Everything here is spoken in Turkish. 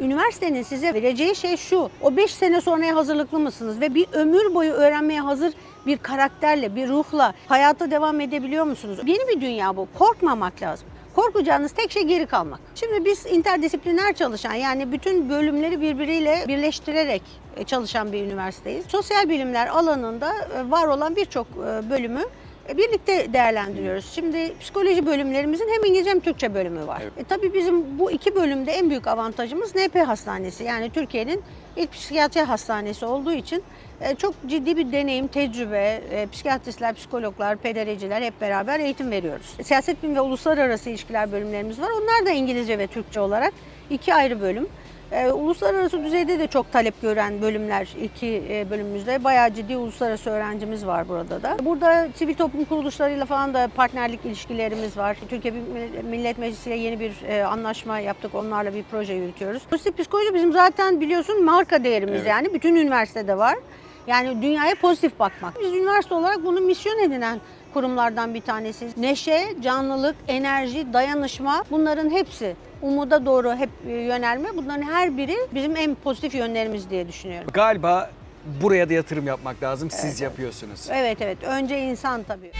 Üniversitenin size vereceği şey şu. O 5 sene sonraya hazırlıklı mısınız? Ve bir ömür boyu öğrenmeye hazır bir karakterle, bir ruhla hayata devam edebiliyor musunuz? Yeni bir dünya bu. Korkmamak lazım. Korkacağınız tek şey geri kalmak. Şimdi biz interdisipliner çalışan yani bütün bölümleri birbiriyle birleştirerek e, çalışan bir üniversiteyiz. Sosyal bilimler alanında e, var olan birçok e, bölümü e, birlikte değerlendiriyoruz. Şimdi psikoloji bölümlerimizin hem İngilizce hem Türkçe bölümü var. Evet. E, tabii bizim bu iki bölümde en büyük avantajımız NP Hastanesi. Yani Türkiye'nin ilk psikiyatri hastanesi olduğu için e, çok ciddi bir deneyim, tecrübe, e, psikiyatristler, psikologlar, pedereciler hep beraber eğitim veriyoruz. Siyaset bilimi ve uluslararası ilişkiler bölümlerimiz var. Onlar da İngilizce ve Türkçe olarak iki ayrı bölüm. Ee, uluslararası düzeyde de çok talep gören bölümler iki e, bölümümüzde. Bayağı ciddi uluslararası öğrencimiz var burada da. Burada sivil toplum kuruluşlarıyla falan da partnerlik ilişkilerimiz var. Türkiye Millet Meclisi ile yeni bir e, anlaşma yaptık. Onlarla bir proje yürütüyoruz. Pozitif psikoloji bizim zaten biliyorsun marka değerimiz Evet. yani. Bütün üniversitede var. Yani dünyaya pozitif bakmak. Biz üniversite olarak bunu misyon edinen kurumlardan bir tanesiyiz. Neşe, canlılık, enerji, dayanışma bunların hepsi umuda doğru hep e, yönelme. Bunların her biri bizim en pozitif yönlerimiz diye düşünüyorum. Galiba buraya da yatırım yapmak lazım. Siz yapıyorsunuz. Evet evet. Önce insan tabii.